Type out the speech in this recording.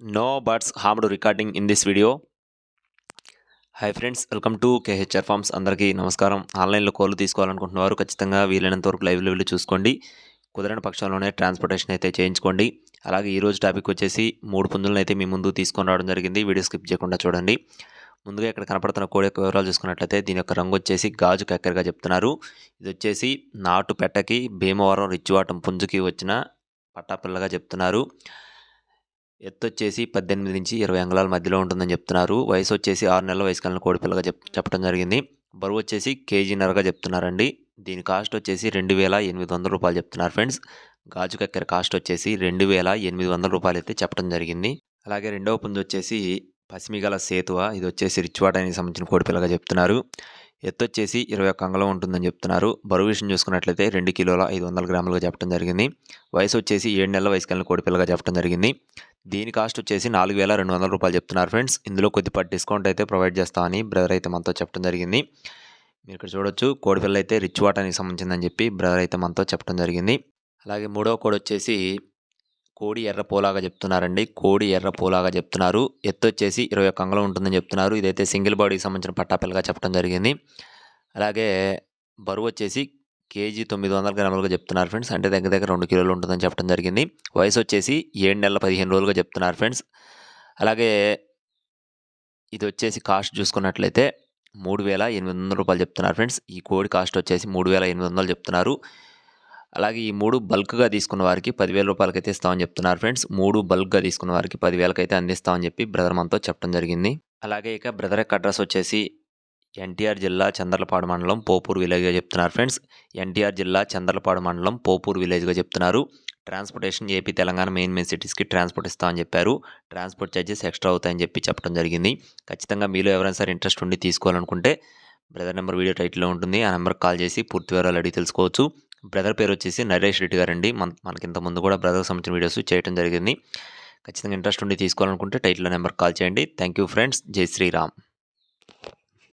No birds harmed recording in this video hi friends welcome to KHR farms అందరికీ నమస్కారం. ఆన్లైన్లో కోళ్ళు తీసుకోవాలనుకుంటున్నవారు ఖచ్చితంగా వీలైనంత వరకు లైవ్లో వెళ్ళి చూసుకోండి. కుదరని పక్షంలోనే ట్రాన్స్పోర్టేషన్ అయితే చేయించుకోండి. అలాగే ఈరోజు టాపిక్ వచ్చేసి మూడు పుంజులను అయితే మీ ముందు తీసుకొని రావడం జరిగింది. వీడియో స్కిప్ చేయకుండా చూడండి. ముందుగా ఇక్కడ కనపడుతున్న కోడి యొక్క వివరాలు చూసుకున్నట్లయితే దీని యొక్క రంగు వచ్చేసి గాజు కక్కెరగా చెప్తున్నారు. ఇది వచ్చేసి నాటు పెట్టకి భీమవరం రిచ్వాటం పుంజుకి వచ్చిన పట్టాపిల్లగా చెప్తున్నారు. ఎత్తు వచ్చేసి పద్దెనిమిది నుంచి ఇరవై అంగుళాల మధ్యలో ఉంటుందని చెప్తున్నారు. వయసు వచ్చేసి ఆరు నెలల వయసు కలిగిన కోడిపిల్లగా చెప్ చెప్పడం జరిగింది. బరువు వచ్చేసి కేజీన్నరగా చెప్తున్నారండి. దీని కాస్ట్ వచ్చేసి రెండు వేల ఎనిమిది వందల రూపాయలు చెప్తున్నారు ఫ్రెండ్స్. గాజు కక్కెర కాస్ట్ వచ్చేసి రెండు వేల ఎనిమిది వందల రూపాయలు అయితే చెప్పడం జరిగింది. అలాగే రెండవ పుంజు వచ్చేసి పసిమిగల సేతువ ఇది వచ్చేసి రిచ్వాటానికి సంబంధించిన కోడిపిల్లగా చెప్తున్నారు. ఎత్తు వచ్చేసి ఇరవై ఒక్క అంగళం ఉంటుందని చెప్తున్నారు. బరువు విషయం చూసుకున్నట్లయితే రెండు కిలోల ఐదు వందల గ్రాములుగా చెప్పడం జరిగింది. వయసు వచ్చేసి ఏడు నెలల వయసు కలిగిన కోడిపిల్లగా చెప్పడం జరిగింది. దీని కాస్ట్ వచ్చేసి నాలుగు వేల రెండు వందల రూపాయలు చెప్తున్నారు ఫ్రెండ్స్. ఇందులో కొద్దిపాటి డిస్కౌంట్ అయితే ప్రొవైడ్ చేస్తామని బ్రదర్ అయితే మనతో చెప్పడం జరిగింది. మీరు ఇక్కడ చూడొచ్చు కోడిపిల్ల అయితే రిచ్ వాటానికి సంబంధించిందని చెప్పి బ్రదర్ అయితే మనతో చెప్పడం జరిగింది. అలాగే మూడవ కోడి వచ్చేసి కోడి ఎర్రపోలాగా చెప్తున్నారండి. కోడి ఎర్రపోలాగా చెప్తున్నారు. ఎత్తు వచ్చేసి ఇరవై ఒక్క అంగళం ఉంటుందని చెప్తున్నారు. ఇదైతే సింగిల్ బాడీకి సంబంధించిన పట్టాపిల్లగా చెప్పడం జరిగింది. అలాగే బరువు వచ్చేసి కేజీ తొమ్మిది వందల గ్రాములుగా చెప్తున్నారు ఫ్రెండ్స్. అంటే దగ్గర దగ్గర రెండు కిలోలు ఉంటుందని చెప్పడం జరిగింది. వయసు వచ్చేసి ఏడు నెలల పదిహేను రోజులుగా చెప్తున్నారు ఫ్రెండ్స్. అలాగే ఇది వచ్చేసి కాస్ట్ చూసుకున్నట్లయితే మూడు వేల ఎనిమిది వందల రూపాయలు చెప్తున్నారు ఫ్రెండ్స్. ఈ కోడి కాస్ట్ వచ్చేసి మూడు వేల ఎనిమిది వందలు చెప్తున్నారు. అలాగే ఈ మూడు బల్క్గా తీసుకున్న వారికి పదివేల రూపాయలకి అయితే ఇస్తామని చెప్తున్నారు ఫ్రెండ్స్. మూడు బల్క్గా తీసుకున్న వారికి పదివేలకి అయితే అందిస్తామని చెప్పి బ్రదర్ మనతో చెప్పడం జరిగింది. అలాగే ఇక బ్రదర్ యొక్క అడ్రస్ వచ్చేసి ఎన్టీఆర్ జిల్లా చంద్రలపాడు మండలం పోపూర్ విలేజ్గా చెప్తున్నారు ఫ్రెండ్స్. ఎన్టీఆర్ జిల్లా చంద్రలపాడు మండలం పోపూర్ విలేజ్గా చెప్తున్నారు. Transportation AP Telangana main main సిటీస్కి transport ఇస్తామని చెప్పారు. ట్రాన్స్పోర్ట్ ఛార్జెస్ ఎక్స్ట్రా అవుతాయని చెప్పి చెప్పడం జరిగింది. ఖచ్చితంగా మీలో ఎవరైనా సరే ఇంట్రెస్ట్ ఉండి తీసుకోవాలనుకుంటే బ్రదర్ నెంబర్ వీడియో టైటిల్లో ఉంటుంది. ఆ నెంబర్కి కాల్ చేసి పూర్తి వివరాలు అడిగి తెలుసుకోవచ్చు. బ్రదర్ పేరు వచ్చేసి నరేష్ రెడ్డి గారండి. మన మనకి ఇంత ముందు కూడా బ్రదర్కి సంబంధించిన వీడియోస్ చేయడం జరిగింది. ఖచ్చితంగా ఇంట్రెస్ట్ ఉండి తీసుకోవాలనుకుంటే టైటిల్ నెంబర్ కాల్ చేయండి. Thank you friends. జై శ్రీరామ్.